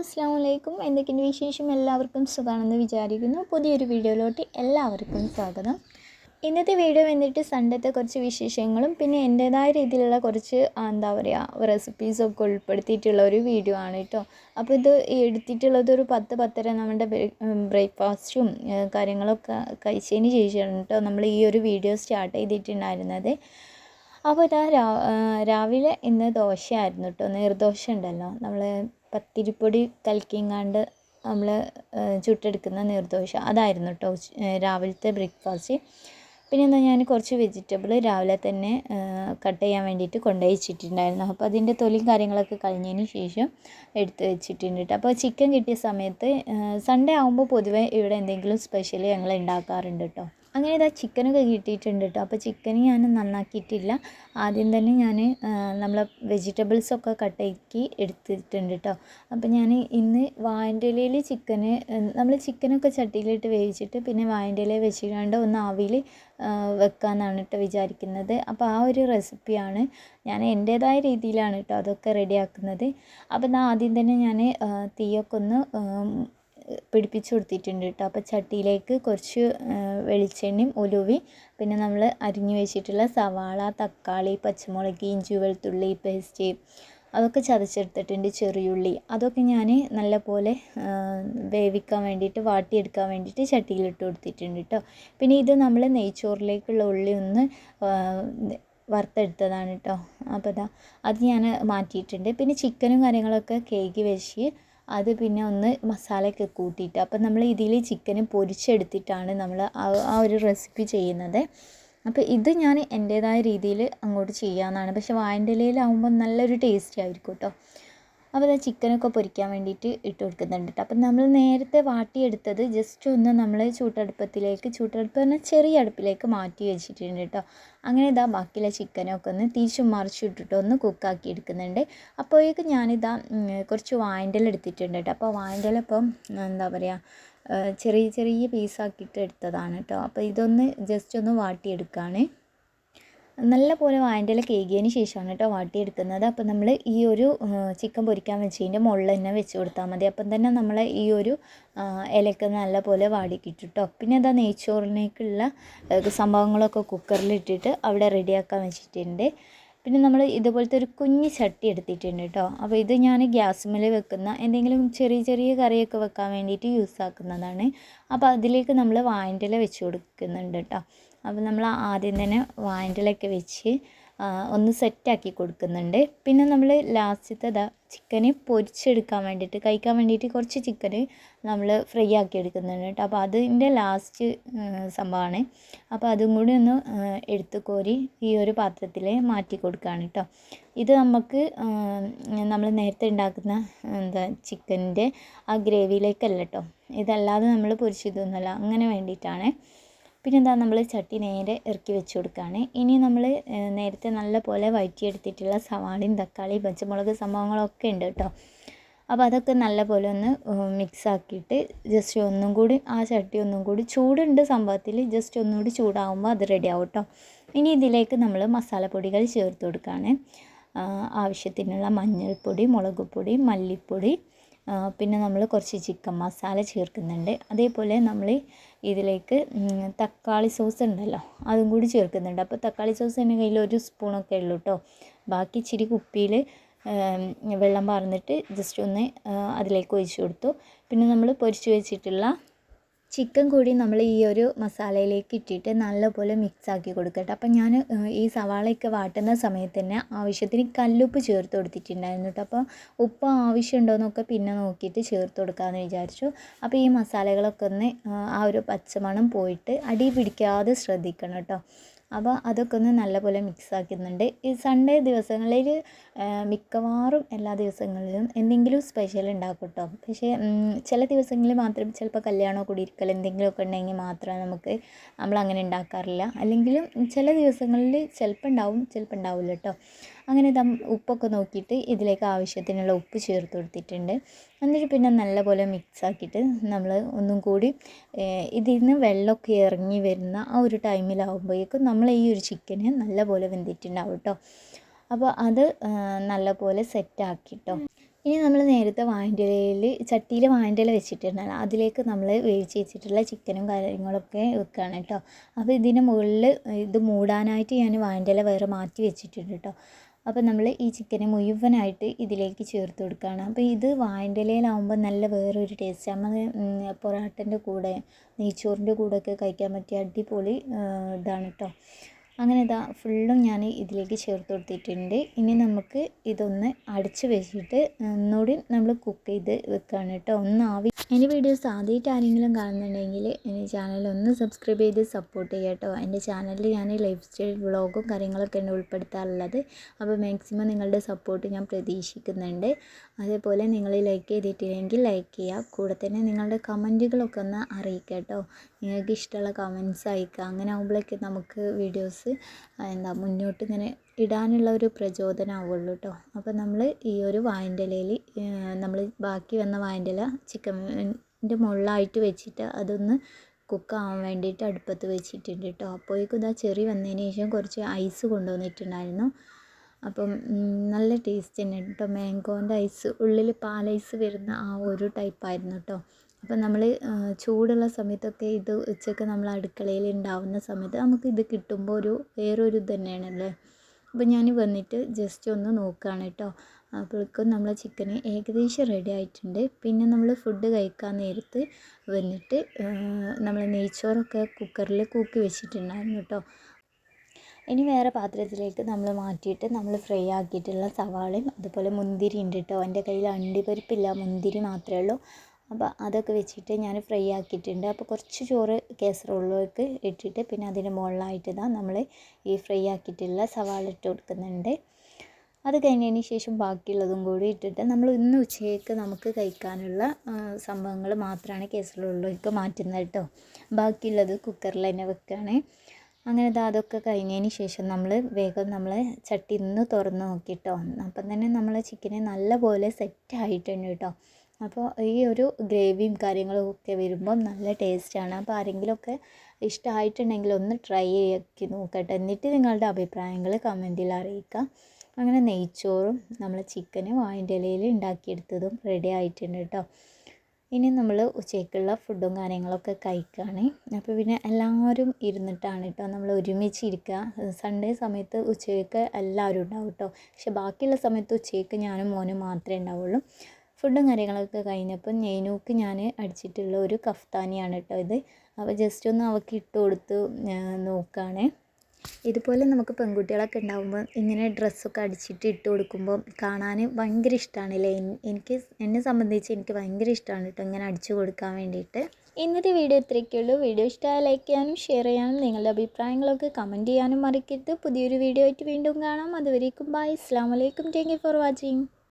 അലൈക്കും. എന്തൊക്കെയുണ്ട് വിശേഷം? എല്ലാവർക്കും സുഖമാണെന്ന് വിചാരിക്കുന്നു. പുതിയൊരു വീഡിയോയിലോട്ട് എല്ലാവർക്കും സ്വാഗതം. ഇന്നത്തെ വീഡിയോ വന്നിട്ട് സൺഡേത്തെ കുറച്ച് വിശേഷങ്ങളും പിന്നെ എന്റേതായ രീതിയിലുള്ള കുറച്ച് എന്താ പറയുക റെസിപ്പീസൊക്കെ ഉൾപ്പെടുത്തിയിട്ടുള്ള ഒരു വീഡിയോ ആണ് കേട്ടോ. അപ്പോൾ ഇത് എടുത്തിട്ടുള്ളത് ഒരു പത്ത് പത്തര നമ്മുടെ ബ്രേക്ക്ഫാസ്റ്റും കാര്യങ്ങളൊക്കെ കഴിച്ചതിന് ശേഷമാണ് കേട്ടോ നമ്മൾ ഈ ഒരു വീഡിയോ സ്റ്റാർട്ട് ചെയ്തിട്ടുണ്ടായിരുന്നത്. അപ്പോൾ ഇതാ രാവിലെ ഇന്ന് ദോശയായിരുന്നു കേട്ടോ. നീർദോശ ഉണ്ടല്ലോ. നമ്മൾ പത്തിരിപ്പൊടി കലക്കിങ്ങാണ്ട് നമ്മൾ ചുട്ടെടുക്കുന്ന നീർദോശ. അതായിരുന്നു കേട്ടോ രാവിലത്തെ ബ്രേക്ക്ഫാസ്റ്റ്. പിന്നെ എന്താ ഞാൻ കുറച്ച് വെജിറ്റബിൾ രാവിലെ തന്നെ കട്ട് ചെയ്യാൻ വേണ്ടിയിട്ട് കൊണ്ടുപോയി അപ്പോൾ അതിന്റെ തൊലിയും കാര്യങ്ങളൊക്കെ കഴിഞ്ഞതിന് ശേഷം എടുത്ത് വെച്ചിട്ടുണ്ട് കേട്ടോ അപ്പോൾ ചിക്കൻ കിട്ടിയ സമയത്ത് സൺഡേ ആകുമ്പോൾ പൊതുവേ ഇവിടെ എന്തെങ്കിലും സ്പെഷ്യൽ ഞങ്ങൾ ഉണ്ടാക്കാറുണ്ട് കേട്ടോ അങ്ങനെ ഇതാ ചിക്കനൊക്കെ കിട്ടിയിട്ടുണ്ട് കേട്ടോ. അപ്പോൾ ചിക്കൻ ഞാൻ നന്നാക്കിയിട്ടില്ല. ആദ്യം തന്നെ ഞാൻ നമ്മളെ വെജിറ്റബിൾസൊക്കെ കട്ടാക്കി എടുത്തിട്ടുണ്ട് കേട്ടോ. അപ്പോൾ ഞാൻ ഇന്ന് വായന്റെ ഇലയിൽ ചിക്കന് നമ്മൾ ചിക്കനൊക്കെ ചട്ടിയിലിട്ട് വേവിച്ചിട്ട് പിന്നെ വായന്റെ ഇല വെച്ചിട്ട് ഒന്ന് ആവിയിൽ വെക്കാമെന്നാണ് കേട്ടോ വിചാരിക്കുന്നത്. അപ്പോൾ ആ ഒരു റെസിപ്പിയാണ് ഞാൻ എന്റേതായ രീതിയിലാണ് കേട്ടോ അതൊക്കെ റെഡിയാക്കുന്നത്. അപ്പോൾ ആദ്യം തന്നെ ഞാൻ തീയൊക്കെ ഒന്ന് പിടിപ്പിച്ച് കൊടുത്തിട്ടുണ്ട് കേട്ടോ. അപ്പോൾ ചട്ടിയിലേക്ക് കുറച്ച് വെളിച്ചെണ്ണയും ഉലുവി പിന്നെ നമ്മൾ അരിഞ്ഞു വെച്ചിട്ടുള്ള സവാള തക്കാളി പച്ചമുളക് ഇഞ്ചി വെളുത്തുള്ളി പേസ്റ്റ് അതൊക്കെ ചതച്ചെടുത്തിട്ടുണ്ട് ചെറിയുള്ളി. അതൊക്കെ ഞാൻ നല്ല പോലെ വേവിക്കാൻ വേണ്ടിയിട്ട് വാട്ടിയെടുക്കാൻ വേണ്ടിയിട്ട് ചട്ടിയിലിട്ട് കൊടുത്തിട്ടുണ്ട് കേട്ടോ. പിന്നെ ഇത് നമ്മൾ നെയ്ച്ചോറിലേക്കുള്ള ഉള്ളി ഒന്ന് വറുത്തെടുത്തതാണ് കേട്ടോ. അപ്പോൾ അത് ഞാൻ മാറ്റിയിട്ടുണ്ട്. പിന്നെ ചിക്കനും കാര്യങ്ങളൊക്കെ കേക്ക് വെച്ച് അത് പിന്നെ ഒന്ന് മസാലയൊക്കെ കൂട്ടിയിട്ട്. അപ്പം നമ്മൾ ഇതിൽ ചിക്കൻ പൊരിച്ചെടുത്തിട്ടാണ് നമ്മൾ ആ ആ ഒരു റെസിപ്പി ചെയ്യുന്നത്. അപ്പോൾ ഇത് ഞാൻ എന്റേതായ രീതിയിൽ അങ്ങോട്ട് ചെയ്യാമെന്നാണ് പക്ഷേ വാഴന്റെ ഇലയിലാവുമ്പോൾ നല്ലൊരു ടേസ്റ്റ് ആയിരിക്കും കേട്ടോ അപ്പോൾ അത് ചിക്കനൊക്കെ പൊരിക്കാൻ വേണ്ടിയിട്ട് ഇട്ട് കൊടുക്കുന്നുണ്ട് കേട്ടോ അപ്പം നമ്മൾ നേരത്തെ വാട്ടിയെടുത്തത് ജസ്റ്റ് ഒന്ന് നമ്മൾ ചൂട്ടടുപ്പത്തിലേക്ക് ചൂട്ടടുപ്പ് പറഞ്ഞാൽ ചെറിയ അടുപ്പിലേക്ക് മാറ്റി വെച്ചിട്ടുണ്ട് കേട്ടോ അങ്ങനെ ഇതാ ബാക്കിയുള്ള ചിക്കനൊക്കെ ഒന്ന് തിരിച്ചും മറിച്ചിട്ടിട്ട് ഒന്ന് കുക്കാക്കി എടുക്കുന്നുണ്ട്. അപ്പോഴേക്ക് ഞാനിതാ കുറച്ച് വാഴന്റെ എടുത്തിട്ടുണ്ട് കേട്ടോ അപ്പോൾ വാഴന്റെ ഇപ്പം എന്താ പറയുക ചെറിയ ചെറിയ പീസാക്കിയിട്ട് എടുത്തതാണ് കേട്ടോ അപ്പോൾ ഇതൊന്ന് ജസ്റ്റ് ഒന്ന് വാട്ടിയെടുക്കുകയാണ് നല്ല പോലെ വാഴന്റെ ഇല കേകിയതിന് ശേഷമാണ് കേട്ടോ വാട്ടിയെടുക്കുന്നത്. അപ്പം നമ്മൾ ഈ ഒരു ചിക്കൻ പൊരിക്കാൻ വെച്ചതിന്റെ മുകളിൽ തന്നെ വെച്ച് കൊടുത്താൽ മതി. അപ്പം തന്നെ നമ്മൾ ഈ ഒരു ഇലക്ക് നല്ലപോലെ നല്ല പോലെ വാടി കിട്ടും. കേട്ടോ പിന്നെ അതാ നെയ്ച്ചോറിനേക്കുള്ള സംഭവങ്ങളൊക്കെ കുക്കറിലിട്ടിട്ട് അവിടെ റെഡിയാക്കാൻ വെച്ചിട്ടുണ്ട്. പിന്നെ നമ്മൾ ഇതുപോലത്തെ ഒരു കുഞ്ഞ് ചട്ടി എടുത്തിട്ടുണ്ട് കേട്ടോ. അപ്പോൾ ഇത് ഞാൻ ഗ്യാസുമേൽ വെക്കുന്ന എന്തെങ്കിലും ചെറിയ ചെറിയ കറിയൊക്കെ വെക്കാൻ വേണ്ടിയിട്ട് യൂസ് ആക്കുന്നതാണ്. അപ്പോൾ അതിലേക്ക് നമ്മൾ വാഴന്റെ ഇല വെച്ച് കൊടുക്കുന്നുണ്ട് കേട്ടോ. അപ്പോൾ നമ്മൾ ആദ്യം തന്നെ വാഴന്റെ ഇലയൊക്കെ വെച്ച് ഒന്ന് സെറ്റാക്കി കൊടുക്കുന്നുണ്ട്. പിന്നെ നമ്മൾ ലാസ്റ്റത്തെ ഇതാ ചിക്കന് പൊരിച്ചെടുക്കാൻ വേണ്ടിയിട്ട് കഴിക്കാൻ വേണ്ടിയിട്ട് കുറച്ച് ചിക്കന് നമ്മൾ ഫ്രൈ ആക്കി എടുക്കുന്നുണ്ട് കേട്ടോ. അപ്പോൾ അതിന്റെ ലാസ്റ്റ് സംഭവമാണ് അപ്പോൾ അതും കൂടി ഒന്ന് എടുത്ത് കോരി ഈ ഒരു പാത്രത്തിൽ മാറ്റി കൊടുക്കുകയാണ് കേട്ടോ. ഇത് നമുക്ക് നമ്മൾ നേരത്തെ ഉണ്ടാക്കുന്ന എന്താ ചിക്കന്റെ ആ ഗ്രേവിയിലേക്കല്ല കേട്ടോ. ഇതല്ലാതെ നമ്മൾ പൊരിച്ചിതൊന്നുമല്ല. അങ്ങനെ വേണ്ടിയിട്ടാണ്. പിന്നെ എന്താ നമ്മൾ ചട്ടി നേരെ ഇറക്കി വെച്ച് കൊടുക്കുകയാണ് ഇനി നമ്മൾ നേരത്തെ നല്ല പോലെ വഴറ്റിയെടുത്തിട്ടുള്ള സവാളയും തക്കാളിയും പച്ചമുളക് സംഭവങ്ങളൊക്കെ ഉണ്ട് കേട്ടോ. അപ്പോൾ അതൊക്കെ നല്ല പോലെ ഒന്ന് മിക്സ് ആക്കിയിട്ട് ജസ്റ്റ് ഒന്നും കൂടി ആ ചട്ടി ഒന്നും കൂടി ചൂടുണ്ട് സംഭവത്തിൽ ജസ്റ്റ് ഒന്നും കൂടി ചൂടാകുമ്പോൾ അത് റെഡി ആവും കേട്ടോ. ഇനി ഇതിലേക്ക് നമ്മൾ മസാലപ്പൊടികൾ ചേർത്ത് കൊടുക്കുകയാണ് ആവശ്യത്തിനുള്ള മഞ്ഞൾപ്പൊടി മുളക് പൊടി മല്ലിപ്പൊടി പിന്നെ നമ്മൾ കുറച്ച് ചിക്കൻ മസാല ചേർക്കുന്നുണ്ട്. അതേപോലെ നമ്മൾ ഇതിലേക്ക് തക്കാളി സോസ് ഉണ്ടല്ലോ അതും കൂടി ചേർക്കുന്നുണ്ട്. അപ്പോൾ തക്കാളി സോസ് എന്റെ കയ്യിൽ ഒരു സ്പൂണൊക്കെ ഉള്ളൂ കേട്ടോ ബാക്കി ഇച്ചിരി കുപ്പിയിൽ വെള്ളം പാർന്നിട്ട് ജസ്റ്റ് ഒന്ന് അതിലേക്ക് ഒഴിച്ച് കൊടുത്തു. പിന്നെ നമ്മൾ പൊരിച്ച് വെച്ചിട്ടുള്ള ചിക്കൻ കൂടി നമ്മൾ ഈ ഒരു മസാലയിലേക്ക് ഇട്ടിട്ട് നല്ലപോലെ മിക്സ് ആക്കി കൊടുക്കട്ടെ. അപ്പം ഞാൻ ഈ സവാളയൊക്കെ വാട്ടുന്ന സമയത്ത് തന്നെ ആവശ്യത്തിന് കല്ലുപ്പ് ചേർത്ത് കൊടുത്തിട്ടുണ്ടായിരുന്നു കേട്ടോ. അപ്പോൾ ഉപ്പ് ആവശ്യമുണ്ടോയെന്നൊക്കെ പിന്നെ നോക്കിയിട്ട് ചേർത്ത് കൊടുക്കാമെന്ന് വിചാരിച്ചു. അപ്പോൾ ഈ മസാലകളൊക്കെ ഒന്ന് ആ ഒരു പച്ചമണം പോയിട്ട് അടി പിടിക്കാതെ ശ്രദ്ധിക്കണം കേട്ടോ. അപ്പോൾ അതൊക്കെ ഒന്ന് നല്ലപോലെ മിക്സ് ആക്കുന്നുണ്ട്. ഈ സൺഡേ ദിവസങ്ങളിൽ മിക്കവാറും എല്ലാ ദിവസങ്ങളിലും എന്തെങ്കിലും സ്പെഷ്യൽ ഉണ്ടാക്കും കേട്ടോ പക്ഷേ ചില ദിവസങ്ങളിൽ മാത്രം ചിലപ്പോൾ കല്യാണമോ കുടിയിരിക്കൽ എന്തെങ്കിലുമൊക്കെ ഉണ്ടെങ്കിൽ മാത്രമേ നമുക്ക് നമ്മൾ അങ്ങനെ ഉണ്ടാക്കാറില്ല. അല്ലെങ്കിലും ചില ദിവസങ്ങളിൽ ചിലപ്പോൾ ഉണ്ടാവും ചിലപ്പോൾ ഉണ്ടാവില്ല കേട്ടോ അങ്ങനെ ദം ഉപ്പൊക്കെ നോക്കിയിട്ട് ഇതിലേക്ക് ആവശ്യത്തിനുള്ള ഉപ്പ് ചേർത്ത് കൊടുത്തിട്ടുണ്ട്. എന്നിട്ട് പിന്നെ നല്ലപോലെ മിക്സ് ആക്കിയിട്ട് നമ്മൾ ഒന്നും കൂടി ഇതിൽ നിന്ന് വെള്ളമൊക്കെ ഇറങ്ങി വരുന്ന ആ ഒരു ടൈമിലാവുമ്പോഴേക്കും നമ്മൾ ഈ ഒരു ചിക്കന് നല്ലപോലെ വെന്തിട്ടുണ്ടാവും കേട്ടോ അപ്പോൾ അത് നല്ലപോലെ നല്ലപോലെ സെറ്റാക്കിട്ടോ ഇനി നമ്മൾ നേരത്തെ വാഴന്റെലയിൽ ചട്ടിയിൽ വാഴന്റെല വെച്ചിട്ടുണ്ടായിരുന്നു. അതിലേക്ക് നമ്മൾ വേവിച്ച് വെച്ചിട്ടുള്ള ചിക്കനും കാര്യങ്ങളൊക്കെ വെക്കുകയാണ് കേട്ടോ അപ്പോൾ ഇതിന് മുകളിൽ ഇത് മൂടാനായിട്ട് ഞാൻ വാഴന്റെല വേറെ മാറ്റി വെച്ചിട്ടുണ്ട് കേട്ടോ അപ്പോൾ നമ്മൾ ഈ ചിക്കനെ മുഴുവനായിട്ട് ഇതിലേക്ക് ചേർത്ത് കൊടുക്കുകയാണ്. അപ്പോൾ ഇത് വാഴന്റെലയിലാവുമ്പോൾ നല്ല വേറൊരു ടേസ്റ്റ് നമ്മൾ പൊറാട്ടന്റെ കൂടെ നെയ്ച്ചോറിന്റെ കൂടെയൊക്കെ കഴിക്കാൻ പറ്റിയ അടിപൊളി ഇതാണ് കേട്ടോ അങ്ങനെ ഇതാ ഫുള്ളും ഞാൻ ഇതിലേക്ക് ചേർത്ത് കൊടുത്തിട്ടുണ്ട്. ഇനി നമുക്ക് ഇതൊന്ന് അടച്ച് വെച്ചിട്ട് ഒന്നുകൂടി നമ്മൾ കുക്ക് ചെയ്ത് വെക്കുകയാണ് കേട്ടോ. ഒന്ന് ആവി എന്റെ വീഡിയോസ് ആദ്യമായിട്ട് ആരെങ്കിലും കാണുന്നുണ്ടെങ്കിൽ എന്റെ ചാനൽ ഒന്ന് സബ്സ്ക്രൈബ് ചെയ്ത് സപ്പോർട്ട് ചെയ്യുക കേട്ടോ. എന്റെ ചാനലിൽ ഞാൻ ലൈഫ് സ്റ്റൈൽ വ്ളോഗും കാര്യങ്ങളൊക്കെയാണ് ഉൾപ്പെടുത്താറുള്ളത്. അപ്പോൾ മാക്സിമം നിങ്ങളുടെ സപ്പോർട്ട് ഞാൻ പ്രതീക്ഷിക്കുന്നുണ്ട്. അതേപോലെ നിങ്ങൾ ലൈക്ക് ചെയ്തിട്ടില്ലെങ്കിൽ ലൈക്ക് ചെയ്യുക. കൂടെ തന്നെ നിങ്ങളുടെ കമന്റുകളൊക്കെ ഒന്ന് അറിയിക്കുക കേട്ടോ. നിങ്ങൾക്ക് ഇഷ്ടമുള്ള കമൻസ് അയക്കുക. അങ്ങനെ ആകുമ്പോഴേക്ക് നമുക്ക് വീഡിയോസ് എന്താ മുന്നോട്ട് ഇങ്ങനെ ഇടാനുള്ള ഒരു പ്രചോദനമാവുള്ളൂ കേട്ടോ അപ്പോൾ നമ്മൾ ഈ ഒരു വാഴന്റെ ഇലയിൽ നമ്മൾ ബാക്കി വന്ന വാഴന്റെ ഇല ചിക്കന്റെ മുകളിലായിട്ട് വെച്ചിട്ട് അതൊന്ന് കുക്കാവാൻ വേണ്ടിയിട്ട് അടുപ്പത്ത് വെച്ചിട്ടുണ്ട് കേട്ടോ അപ്പോഴേക്കും ഇതാ ചെറി വന്നതിന് ശേഷം കുറച്ച് ഐസ് കൊണ്ടുവന്നിട്ടുണ്ടായിരുന്നു. അപ്പം നല്ല ടേസ്റ്റ് തന്നെ കേട്ടോ മാംഗോന്റെ ഐസ് ഉള്ളിൽ പാലൈസ് വരുന്ന ആ ഒരു ടൈപ്പായിരുന്നു കേട്ടോ അപ്പം നമ്മൾ ചൂടുള്ള സമയത്തൊക്കെ ഇത് ഉച്ചയ്ക്ക് നമ്മൾ അടുക്കളയിൽ ഉണ്ടാവുന്ന സമയത്ത് നമുക്ക് ഇത് കിട്ടുമ്പോൾ ഒരു വേറൊരു ഇത് തന്നെയാണല്ലേ? അപ്പം ഞാൻ വന്നിട്ട് ജസ്റ്റ് ഒന്ന് നോക്കുകയാണ് കേട്ടോ. അപ്പോഴേക്കും നമ്മളെ ചിക്കന് ഏകദേശം റെഡി ആയിട്ടുണ്ട്. പിന്നെ നമ്മൾ ഫുഡ് കഴിക്കാൻ നേരത്ത് വന്നിട്ട് നമ്മൾ നെയ്ച്ചോറൊക്കെ കുക്കറിൽ കൂക്കി വെച്ചിട്ടുണ്ടായിരുന്നു കേട്ടോ. ഇനി വേറെ പാത്രത്തിലേക്ക് നമ്മൾ മാറ്റിയിട്ട് നമ്മൾ ഫ്രൈ ആക്കിയിട്ടുള്ള സവാളയും അതുപോലെ മുന്തിരി ഉണ്ട് കേട്ടോ. എന്റെ കയ്യിൽ അണ്ടിപ്പരിപ്പില്ല മുന്തിരി മാത്രമേ ഉള്ളൂ. അപ്പോൾ അതൊക്കെ വെച്ചിട്ട് ഞാൻ ഫ്രൈ ആക്കിയിട്ടുണ്ട്. അപ്പോൾ കുറച്ച് ചോറ് കേസറോളിലേക്ക് ഇട്ടിട്ട് പിന്നെ അതിന്റെ മുകളിലായിട്ട് ഇതാ നമ്മൾ ഈ ഫ്രൈ ആക്കിയിട്ടുള്ള സവാള ഇട്ട് കൊടുക്കുന്നുണ്ട്. അത് കഴിഞ്ഞതിന് ശേഷം ബാക്കിയുള്ളതും കൂടി ഇട്ടിട്ട് നമ്മൾ ഇന്ന് ഉച്ചയ്ക്ക് നമുക്ക് കഴിക്കാനുള്ള സംഭവങ്ങൾ മാത്രമാണ് കേസറോളിലേക്ക് മാറ്റുന്നത് കേട്ടോ. ബാക്കിയുള്ളത് കുക്കറിൽ തന്നെ വെക്കുകയാണ് അങ്ങനെ അതൊക്കെ കഴിഞ്ഞതിന് ശേഷം നമ്മൾ വേഗം നമ്മൾ ചട്ടി ഇന്ന് തുറന്ന് നോക്കിയിട്ടോ അപ്പം തന്നെ നമ്മൾ ചിക്കനെ നല്ലപോലെ സെറ്റ് ആയിട്ടുണ്ട് കേട്ടോ. അപ്പോൾ ഈ ഒരു ഗ്രേവിയും കാര്യങ്ങളും ഒക്കെ വരുമ്പം നല്ല ടേസ്റ്റാണ് അപ്പോൾ ആരെങ്കിലുമൊക്കെ ഇഷ്ടമായിട്ടുണ്ടെങ്കിൽ ഒന്ന് ട്രൈ ആക്കി നോക്കട്ടെ. എന്നിട്ട് നിങ്ങളുടെ അഭിപ്രായങ്ങൾ കമന്റിൽ അറിയിക്കുക അങ്ങനെ നെയ്ച്ചോറും നമ്മൾ ചിക്കനും വായിന്റെ ഇലയിൽ ഉണ്ടാക്കിയെടുത്തതും റെഡി ആയിട്ടുണ്ട് കേട്ടോ. ഇനി നമ്മൾ ഉച്ചയ്ക്കുള്ള ഫുഡും കാര്യങ്ങളൊക്കെ കഴിക്കുകയാണ് അപ്പോൾ പിന്നെ എല്ലാവരും ഇരുന്നിട്ടാണ് കേട്ടോ നമ്മൾ ഒരുമിച്ച് ഇരിക്കുക. സൺഡേ സമയത്ത് ഉച്ചയ്ക്ക് എല്ലാവരും ഉണ്ടാവും കേട്ടോ. പക്ഷെ ബാക്കിയുള്ള സമയത്ത് ഉച്ചയ്ക്ക് ഞാനും മോനും മാത്രമേ ഉണ്ടാവുള്ളൂ. ഫുഡും കാര്യങ്ങളൊക്കെ കഴിഞ്ഞപ്പം നെയ്നൂക്ക് ഞാൻ അടിച്ചിട്ടുള്ള ഒരു കഫ്താനിയാണ് കേട്ടോ ഇത്. അപ്പോൾ ജസ്റ്റ് ഒന്ന് അവൾക്ക് ഇട്ട് കൊടുത്ത് നോക്കുകയാണ് ഇതുപോലെ നമുക്ക് പെൺകുട്ടികളൊക്കെ ഉണ്ടാകുമ്പോൾ ഇങ്ങനെ ഡ്രസ്സൊക്കെ അടിച്ചിട്ട് ഇട്ട് കൊടുക്കുമ്പോൾ കാണാൻ ഭയങ്കര ഇഷ്ടമാണ് അല്ലേ എനിക്ക് എന്നെ സംബന്ധിച്ച് എനിക്ക് ഭയങ്കര ഇഷ്ടമാണ് കേട്ടോ ഇങ്ങനെ അടിച്ചു കൊടുക്കാൻ വേണ്ടിയിട്ട്. ഇന്നത്തെ വീഡിയോ ഇത്രയൊക്കെയുള്ളൂ വീഡിയോ ഇഷ്ടമായ ലൈക്ക് ചെയ്യാനും ഷെയർ ചെയ്യാനും നിങ്ങളുടെ അഭിപ്രായങ്ങളൊക്കെ കമന്റ് ചെയ്യാനും മറക്കരുത്. പുതിയൊരു വീഡിയോ ആയിട്ട് വീണ്ടും കാണാം. അതുവരേക്കും ബൈ അസ്സാം താങ്ക് യു ഫോർ വാച്ചിങ്